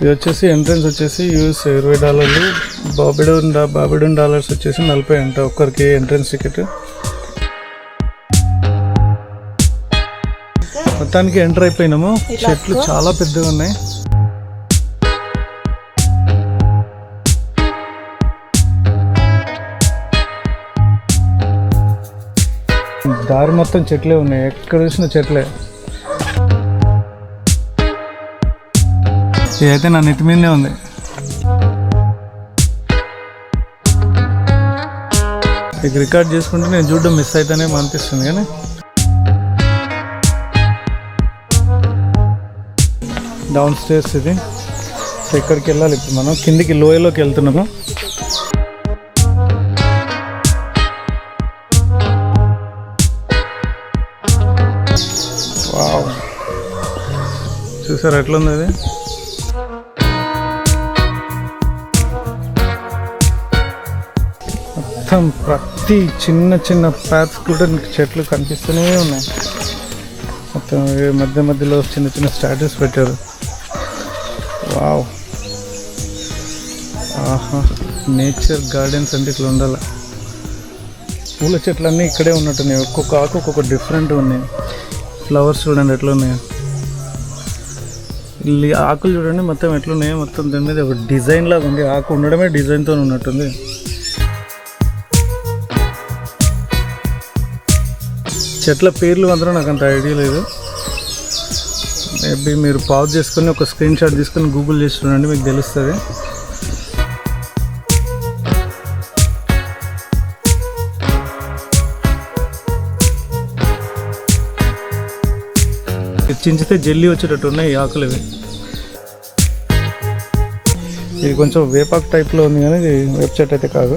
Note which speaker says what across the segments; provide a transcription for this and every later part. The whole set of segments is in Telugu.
Speaker 1: ఇది వచ్చేసి ఎంట్రన్స్ వచ్చేసి యూఎస్ ఇరవై డాలర్లు. బాబిడోన్ బాబిడోన్ డాలర్స్ వచ్చేసి నలభై అంట ఒక్కరికి ఎంట్రన్స్ టికెట్ మొత్తానికి ఎంటర్ అయిపోయినాము. చెట్లు చాలా పెద్దగా ఉన్నాయి. దారి మొత్తం చెట్లే ఉన్నాయి. ఎక్కడ చూసిన చెట్లే. ఇదైతే నా నెత్తి మీదనే ఉంది. ఇక రికార్డ్ చేసుకుంటే నేను చూడడం మిస్ అయితేనే అనిపిస్తుంది కానీ. డౌన్ స్టేర్స్ ఇది. సో ఇక్కడికి వెళ్ళాలి ఇప్పుడు మనం? కిందికి లోయలోకి వెళ్తున్నాము. వావ్ చూసారు ఎట్లుంది అది మొత్తం ప్రతి చిన్న చిన్న ప్యాత్స్ కూడా నీకు చెట్లు కనిపిస్తూనే ఉన్నాయి. మొత్తం మధ్య మధ్యలో చిన్న చిన్న స్టాటస్ పెట్టారు. వావ్ ఆహా నేచర్ గార్డెన్స్ అంటే ఇట్లా ఉండాలి. పూల చెట్లన్నీ ఇక్కడే ఉన్నట్టున్నాయి. ఒక్కొక్క ఆకు ఒక్కొక్క డిఫరెంట్ ఉన్నాయి. ఫ్లవర్స్ చూడండి ఎట్లా ఆకులు చూడండి మొత్తం ఎట్లున్నాయో. మొత్తం దాని మీద ఒక డిజైన్ లాగా ఉంది. ఆకు ఉండడమే డిజైన్తో ఉన్నట్టుంది. చెట్ల పేర్లు మాత్రం నాకు అంత ఐడియా లేదు. మేబీ మీరు పాజ్ చేసుకొని ఒక స్క్రీన్ షాట్ తీసుకొని గూగుల్ చేసి చూడండి మీకు తెలుస్తుంది. చించితే జల్లి వచ్చేటట్టు ఉన్నాయి ఈ ఆకులు ఇవి. ఇది కొంచెం వేపాకు టైప్లో ఉంది కానీ ఇది వెబ్సైట్ అయితే కాదు.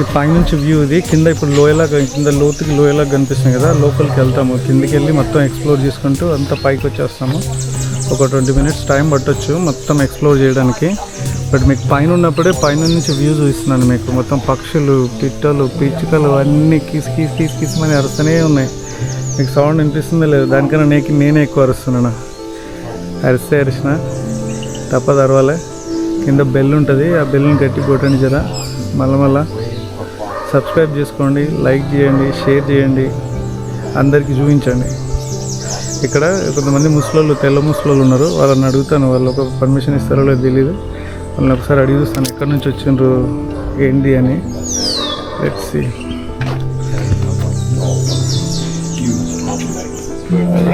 Speaker 1: ఇది పైనుంచి వ్యూ ఇది. కింద ఇప్పుడు లోయలాగా కింద లోతుకి లోయలాగా కనిపిస్తుంది కదా. లోపలికి వెళ్తాము. కిందికి వెళ్ళి మొత్తం ఎక్స్ప్లోర్ చేసుకుంటూ అంతా పైకి వచ్చేస్తాము. ఒక ట్వంటీ మినిట్స్ టైం పట్టొచ్చు మొత్తం ఎక్స్ప్లోర్ చేయడానికి. బట్ మీకు పైన ఉన్నప్పుడే పైన నుంచి వ్యూ చూపిస్తున్నాను మీకు. మొత్తం పక్షులు పిట్టలు పిచ్చుకలు అన్నీ కిస్ కిస్ కిస్ అని అరుస్తూనే ఉన్నాయి. మీకు సౌండ్ వినిపిస్తుందో లేదు దానికన్నా నేకి నేనే ఎక్కువ అరుస్తున్నాను. అరిస్తే అరిసిన తప్పదు అరవాలే కింద బెల్ ఉంటుంది. ఆ బెల్ని గట్టి కొట్టండి జరా. మళ్ళా మళ్ళా. సబ్స్క్రైబ్ చేసుకోండి లైక్ చేయండి షేర్ చేయండి అందరికీ చూపించండి ఇక్కడ కొంతమంది ముసలోళ్ళు తెల్ల ముసలోళ్ళు ఉన్నారు వాళ్ళని అడుగుతాను వాళ్ళు ఒక పర్మిషన్ ఇస్తారో లేదో తెలియదు వాళ్ళని ఒకసారి అడిగి చూస్తాను ఎక్కడి నుంచి వచ్చిండ్రు ఏంటి అని let's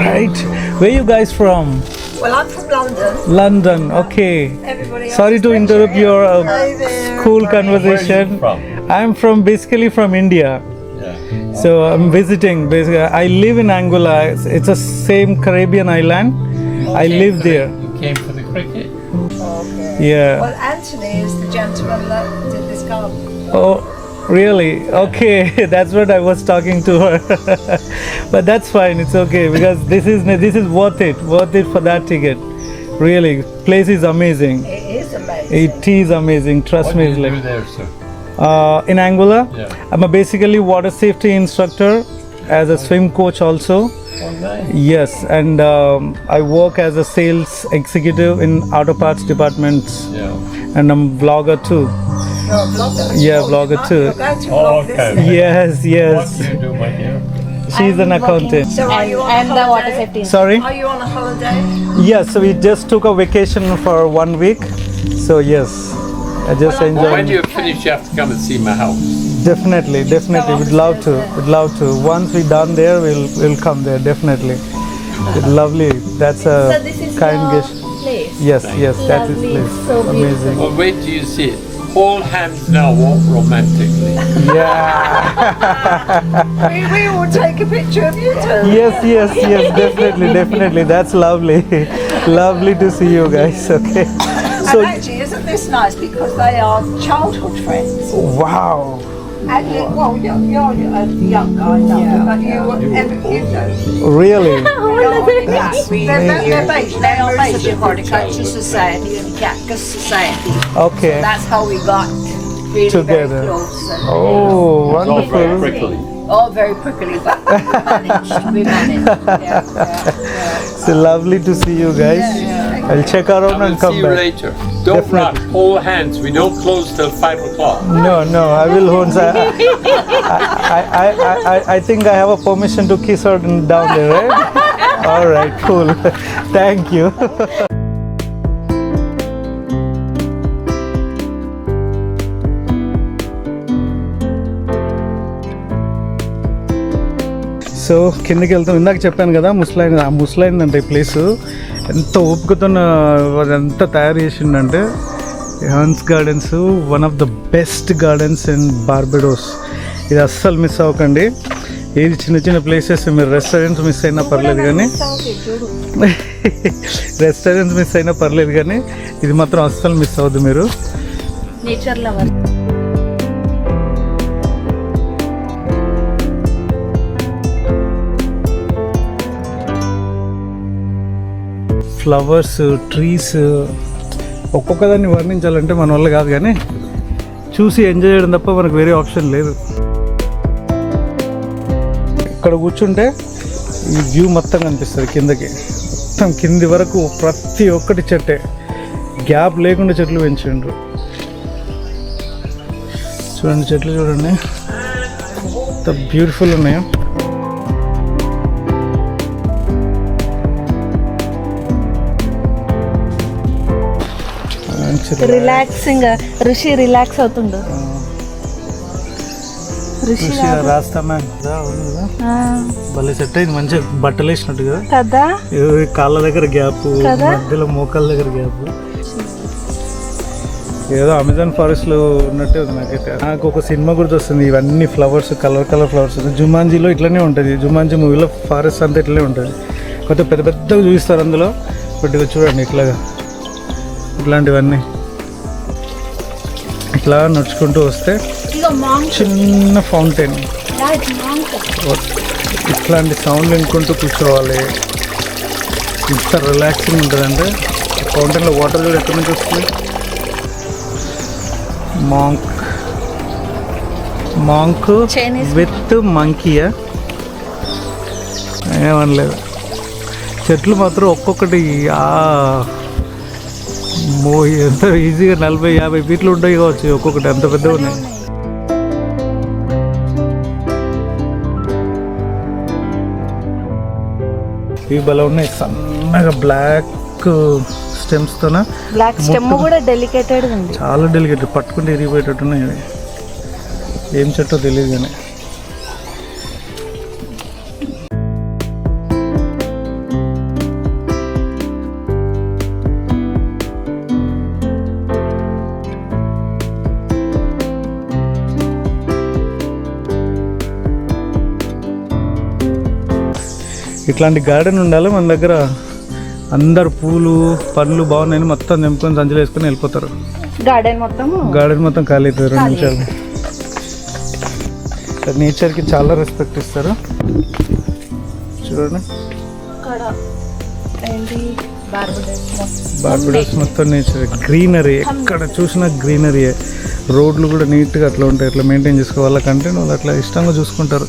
Speaker 1: right way you guys from
Speaker 2: Well, I'm from London.
Speaker 1: London, okay.
Speaker 2: Everybody else
Speaker 1: Sorry to
Speaker 2: is
Speaker 1: interrupt your uh,
Speaker 2: Hi there.
Speaker 1: cool conversation.
Speaker 3: from?
Speaker 1: I'm from basically from India. So I'm visiting. Basically, I live in Angola. It's, it's a same Caribbean island. I live there.
Speaker 3: You came for the cricket? Okay.
Speaker 1: Yeah.
Speaker 2: Well, Anthony is the gentleman that did this garden.
Speaker 1: Oh, really? Okay. That's what I was talking to her. but that's fine. It's okay because this is this is worth it. Worth it for that ticket. Really, place is amazing.
Speaker 2: It is amazing.
Speaker 1: It is amazing. Trust
Speaker 3: What
Speaker 1: me.
Speaker 3: do
Speaker 1: It's
Speaker 3: you do there, sir?
Speaker 1: Uh, in Angola.
Speaker 3: Yeah.
Speaker 1: I'm a basically water safety instructor as a swim coach also.
Speaker 3: Oh, nice.
Speaker 1: Yes, and um, I work as a sales executive in auto parts departments,
Speaker 3: Yeah.
Speaker 1: and I'm vlogger too.
Speaker 2: You're a blogger.
Speaker 1: Yeah,
Speaker 2: Oh,
Speaker 1: blogger too.
Speaker 2: You're going to
Speaker 3: Oh, okay.
Speaker 2: this.
Speaker 1: Yes,
Speaker 3: What
Speaker 1: yes.
Speaker 3: do you do, my dear?
Speaker 1: She's an accountant.
Speaker 2: So are you on
Speaker 4: and
Speaker 2: a
Speaker 4: the water
Speaker 2: holiday?
Speaker 4: safety.
Speaker 1: Sorry.
Speaker 2: Are you on a holiday?
Speaker 1: Yes, so we just took a vacation for one week. So yes, I just
Speaker 2: Well,
Speaker 3: Well, when
Speaker 1: enjoyed.
Speaker 3: you finish, you have to come and see my house.
Speaker 1: Definitely, definitely. We'd love to. We'd love to. Once we're done there, we'll we'll come there. Definitely. It's lovely. That's a
Speaker 4: So
Speaker 1: kind
Speaker 4: your
Speaker 1: gift.
Speaker 4: place.
Speaker 1: Yes, yes, that is
Speaker 4: Lovely,
Speaker 1: place.
Speaker 4: so
Speaker 1: Amazing.
Speaker 3: Well, wait till you see it. All hands now walk romantically.
Speaker 1: Yeah.
Speaker 2: we, we will take a picture of you two.
Speaker 1: yes, yes, yes. Definitely, definitely. That's lovely. lovely to see you guys. Okay. So
Speaker 2: and actually, isn't this nice? Because they are childhood friends.
Speaker 1: wow.
Speaker 2: And you, well, you're, you're a young guy now, but you, ever, you know,
Speaker 1: Really?
Speaker 2: Yes, we, they're, they're based, they are based in
Speaker 5: Horticulture Society and Cactus Society.
Speaker 1: Okay.
Speaker 5: That's how we got really
Speaker 1: Together.
Speaker 5: very close. And
Speaker 1: Oh,
Speaker 3: It's all very
Speaker 1: wonderful.
Speaker 3: prickly.
Speaker 5: Oh, very prickly, but we managed. We managed. Yeah, yeah, yeah.
Speaker 1: It's lovely to see you guys. I'll check around and
Speaker 3: will
Speaker 1: come
Speaker 3: see you
Speaker 1: back.
Speaker 3: later. Don't
Speaker 1: Definitely.
Speaker 3: rush. Hold hands. We don't close till five o'clock.
Speaker 1: No, no, I will once. I, I, I, I, I, I think I have a permission to kiss her down there, right? All right, cool. Thank you. So కిందకి వెళ్తాం ఇందాక చెప్పాను కదా ముస్లైన్ ఆ ఈ ప్లేస్ ఎంత ఓపికతో ఎంత తయారు చేసిండంటే Hunte's Gardens one of the best gardens in Barbados. ఇది అస్సలు మిస్ అవ్వకండి. ఏది చిన్న చిన్న ప్లేసెస్ మీరు రెస్టారెంట్స్ మిస్ అయినా పర్లేదు కానీ. రెస్టారెంట్స్ మిస్ అయినా పర్లేదు కానీ ఇది మాత్రం అస్సలు మిస్ అవ్వద్దు మీరు.
Speaker 5: Nature lover.
Speaker 1: ఫ్లవర్స్ ట్రీస్ ఒక్కొక్కదాన్ని వర్ణించాలంటే మన వల్ల కాదు కానీ చూసి ఎంజాయ్ చేయడం తప్ప మనకు వేరే ఆప్షన్ లేదు. ఇక్కడ కూర్చుంటే ఈ వ్యూ మొత్తం కనిపిస్తుంది కిందకి. మొత్తం కింది వరకు ప్రతి ఒక్కటి చెట్టే. గ్యాప్ లేకుండా చెట్లు పెంచిండ్రు. చూడండి చెట్లు చూడండి. ఎంత బ్యూటిఫుల్ ఉన్నాయో. మంచి
Speaker 4: రిలాక్సింగ్ ఋషి రిలాక్స్ అవుతుండు. ఋషి ఆ,
Speaker 1: భలే సెట్ అయింది మంచిగా బట్టలు వేసినట్టు కదా.
Speaker 4: కదా?
Speaker 1: కాళ్ళ దగ్గర గ్యాప్? మధ్యలో మోకాళ్ళ దగ్గర గ్యాప్. ఏదో అమెజాన్ ఫారెస్ట్లో ఉన్నట్టే ఉంది నాకైతే. నాకు ఒక సినిమా గుర్తొస్తుంది ఇవన్నీ ఫ్లవర్స్ కలర్ కలర్ ఫ్లవర్స్ జుమాంజీలో ఇట్లనే ఉంటుంది జుమాంజీ మూవీలో ఫారెస్ట్ అంతా ఇట్లనే ఉంటుంది. కొత్త పెద్ద పెద్దగా చూపిస్తారు అందులో. ఇక చూడండి ఇట్లాగా. ఇట్లాంటివన్నీ ఇట్లా నడుచుకుంటూ వస్తే చిన్న ఫౌంటైన్ ఇట్లాంటి సౌండ్ వినుకుంటూ కూర్చోవాలి. ఇంత రిలాక్సింగ్ ఉంటుందంటే ఫౌంటైన్లో వాటర్ కూడా ఎక్కడి నుంచి వస్తుంది? మాంక్ మాంక్ విత్ మంకీయా ఏమనలేదు. చెట్లు మాత్రం ఒక్కొక్కటి ఆ మో ఎంత ఈజీగా నలభై యాభై ఫీట్లు ఉంటాయి కావచ్చు. ఒక్కొక్కటి ఎంత పెద్దగా ఉన్నాయి. ఇవి భలే ఉన్నాయి. సన్నగా బ్లాక్ స్టెమ్స్తోన
Speaker 4: బ్లాక్ స్టెమ్ కూడా డెలికేటెడ్ ఉంది.
Speaker 1: చాలా డెలికేట్ పట్టుకుంటే ఇరిగిపోయేటట్టు ఉన్నాయి. ఇవి ఏం చెట్టో తెలియదు కానీ. ఇట్లాంటి గార్డెన్ ఉండాలి. మన దగ్గర అందరు పూలు పండ్లు బాగున్నాయని మొత్తం తెంపుకొని సంచులు వేసుకొని వెళ్ళిపోతారు.
Speaker 4: గార్డెన్ మొత్తం
Speaker 1: గార్డెన్ మొత్తం ఖాళీ అవుతుంది రెండు నిమిషాలు. నేచర్కి చాలా రెస్పెక్ట్ ఇస్తారు. చూడండి.
Speaker 4: బార్బడోస్
Speaker 1: మొత్తం నేచర్ గ్రీనరీ ఎక్కడ చూసినా గ్రీనరీ రోడ్లు కూడా నీట్గా అట్లా ఉంటాయి. అట్లా మెయింటైన్ చేసుకోవాలి. కంటెంట్ వాళ్ళు అట్లా ఇష్టంగా చూసుకుంటారు.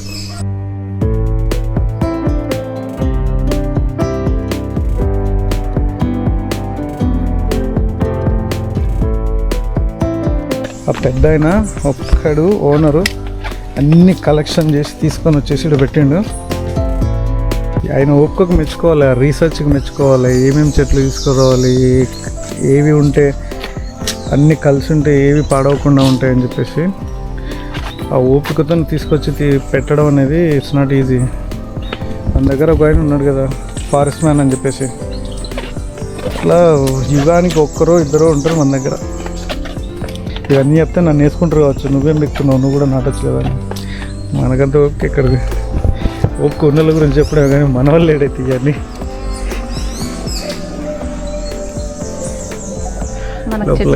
Speaker 1: ఆ పెద్ద ఆయన ఒక్కడు ఓనరు అన్ని కలెక్షన్ చేసి తీసుకొని వచ్చేసి ఇక్కడ పెట్టిండు. ఆయన ఒక్కొక్క మెచ్చుకోవాలి ఆ రీసెర్చ్కి మెచ్చుకోవాలి ఏమేమి చెట్లు తీసుకురావాలి ఏవి ఉంటే అన్ని కలిసి ఉంటే ఏవి పాడవకుండా ఉంటాయని చెప్పేసి ఆ ఓపికతో తీసుకొచ్చి పెట్టడం అనేది ఇట్స్ నాట్ ఈజీ మన దగ్గర ఒక ఆయన ఉన్నాడు కదా ఫారెస్ట్ మ్యాన్ అని చెప్పేసి. అట్లా యుగానికి ఒక్కరో ఇద్దరో ఉంటారు మన దగ్గర. ఇవన్నీ చెప్తే నన్ను వేసుకుంటారు కావచ్చు. నువ్వేం ఎక్కుతున్నావు నువ్వు కూడా నాటొచ్చు కదా అని మనకంత ఓపిక ఎక్కడికి ఓపిక ఉన్నల గురించి చెప్పడే కానీ మన వాళ్ళు ఏడైతే ఇవన్నీ. లోపల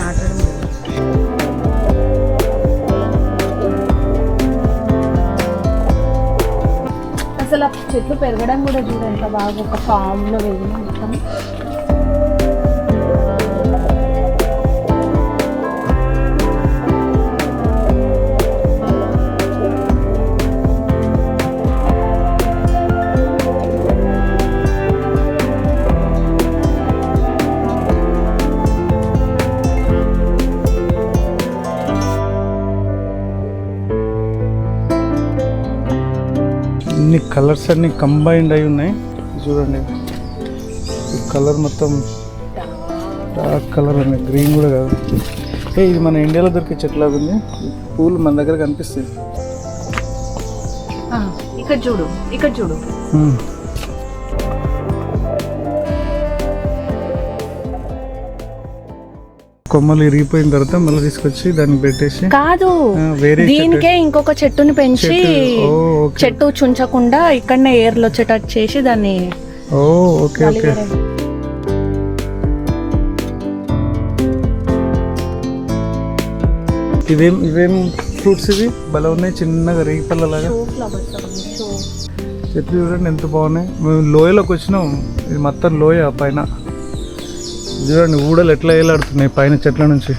Speaker 4: నాటడం. అసలు ఆ చెట్లు పెరగడం కూడా చూడు ఎంత బాగా ఒక ఫామ్లో వెళ్ళి మొత్తం.
Speaker 1: కలర్స్ అన్ని కంబైన్డ్ అయి ఉన్నాయి. చూడండి. ఈ కలర్ మొత్తం డార్క్ కలర్ ఉంది. గ్రీన్ కూడా కాదు. ఏ ఇది మన ఇండియాలో దొరికే చెట్లాగా ఉంది. పూలు మన దగ్గర కనిపిస్తాయి.
Speaker 5: ఇక్కడ చూడు ఇక్కడ చూడు.
Speaker 1: కొమ్మలు ఇరిగిపోయిన తర్వాత మళ్ళీ తీసుకొచ్చి దాన్ని పెట్టేసి
Speaker 4: కాదు. దీనికే ఇంకొక చెట్టుని పెంచి.
Speaker 1: చెట్టు.
Speaker 4: చుంచకుండా ఇక్కడనే ఏర్లు వచ్చేటట్టు చేసి దాన్ని
Speaker 1: ఓ ఓకే ఓకే. ఇవేం ఇవేం ఫ్రూట్స్ ఇవి? భలే ఉన్నాయి చిన్నగా రేగి పళ్ళలాగా. చెట్లు చూడండి ఎంత బాగున్నాయి. మేము లోయలోకి వచ్చినాం. ఇది మొత్తం లోయ పైన. చూడండి ఊడలు ఎట్లా వేలాడుతున్నాయి పైన చెట్ల నుంచి.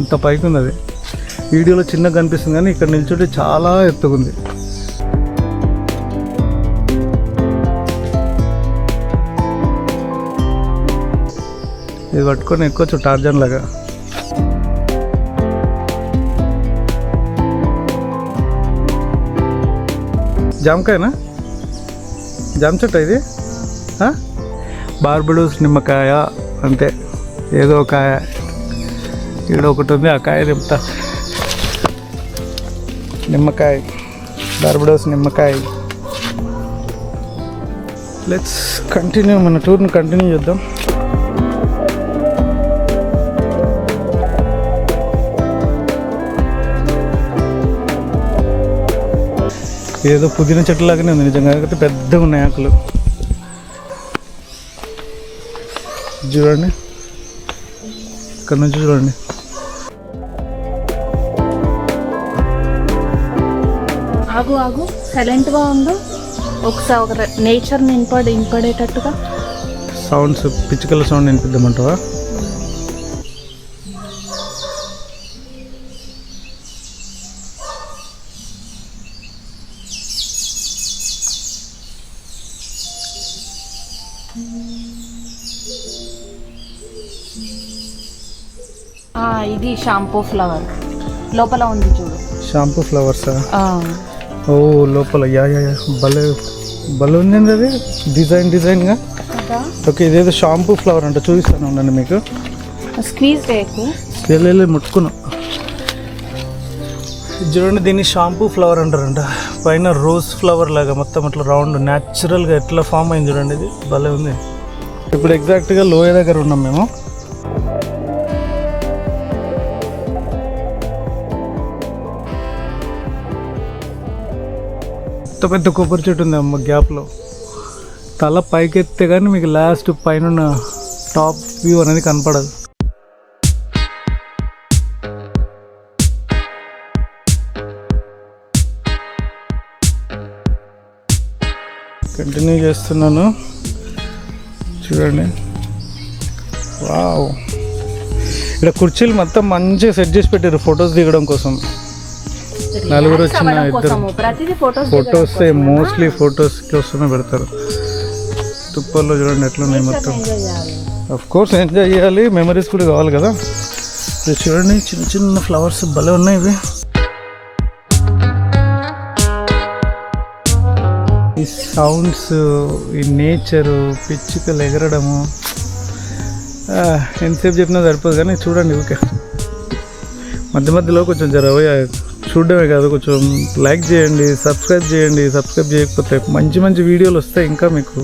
Speaker 1: ఇంత పైకి ఉంది అది. వీడియోలో చిన్నగా కనిపిస్తుంది కానీ ఇక్కడ నిల్చుంటే చాలా ఎత్తుకుంది ఇది పట్టుకొని ఎక్కొచ్చు టార్జన్ లాగా. జామకాయనా? జామ చెట్టు ఇది? ఆ? బార్బడూస్ నిమ్మకాయ అంతే. ఏదో కాయ. ఇక్కడ ఒకటి ఉంది ఆ కాయ నింపుతా నిమ్మకాయ. బార్బడోస్ నిమ్మకాయ. లెట్స్ కంటిన్యూ మన టూర్ని కంటిన్యూ చేద్దాం. ఏదో పుదీనా చెట్టు లాగానే ఉంది నిజంగా. కాకపోతే పెద్దగా ఉన్నాయి ఆకులు. చూడండి. ఇక్కడ నుంచి చూడండి.
Speaker 4: ఆగు ఆగు. సైలెంట్గా ఉండు. ఒకసారి ఒక నేచర్ ఇంపడి ఇంపడేటట్టుగా.
Speaker 1: సౌండ్స్ పిచ్చుకల సౌండ్ వినిపిద్దామంటావా?
Speaker 4: షాంపూ ఫ్లవర్ లోపల ఉంది చూడు.
Speaker 1: షాంపూ ఫ్లవర్సా ఓ లోపల. Yeah yeah yeah. భలే భలే ఉందండి అది. డిజైన్ డిజైన్గా ఓకే ఇదేదో షాంపూ ఫ్లవర్ అంట. చూపిస్తాను ఉండండి మీకు.
Speaker 4: స్క్వీజ్ చేయకు
Speaker 1: వెళ్ళి ముట్టుకున్నా. చూడండి దీన్ని షాంపూ ఫ్లవర్ అంటారంట. పైన రోజ్ ఫ్లవర్ లాగా మొత్తం అట్లా రౌండ్ న్యాచురల్గా ఎట్లా ఫామ్ అయింది చూడండి ఇది. భలే ఉంది. ఇప్పుడు ఎగ్జాక్ట్గా లోయ దగ్గర ఉన్నాం మేము. పెద్ద పెద్ద కొబ్బరి చెట్టు ఉంది అమ్మ గ్యాప్లో. తల పైకెత్తే కానీ మీకు లాస్ట్ పైన టాప్ వ్యూ అనేది కనపడదు. కంటిన్యూ చేస్తున్నాను. చూడండి. వావ్ ఇక్కడ కుర్చీలు మొత్తం మంచిగా సెట్ చేసి పెట్టారు ఫొటోస్ దిగడం కోసం. నలుగురు వచ్చిన ఇద్దరు
Speaker 4: ఫొటోస్
Speaker 1: మోస్ట్లీ ఫొటోస్ కోసమే? పెడతారు. తుప్పల్లో చూడండి ఎట్లున్నాయి మొత్తం. అఫ్ కోర్స్ ఎంజాయ్ చేయాలి. మెమరీస్ కూడా కావాలి కదా. ఇది చూడండి చిన్న చిన్న ఫ్లవర్స్ భలే ఉన్నాయి ఇవి. ఈ సౌండ్స్ ఈ నేచరు పిచ్చుకలు ఎగరడము. ఎంతసేపు చెప్పినా సరిపోదు కానీ చూడండి ఓకే మధ్య మధ్యలో కొంచెం జర పోయి చూడడమే కాదు కొంచెం లైక్ చేయండి సబ్స్క్రైబ్ చేయండి సబ్స్క్రైబ్ చేయకపోతే మంచి మంచి వీడియోలు వస్తాయి ఇంకా మీకు.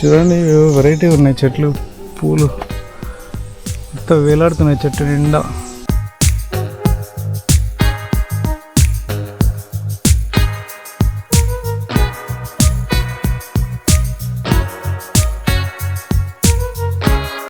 Speaker 1: చూడండి వెరైటీ ఉన్నాయి చెట్లు పూలు. మొత్తం వేలాడుతున్నాయి చెట్టు నిండా.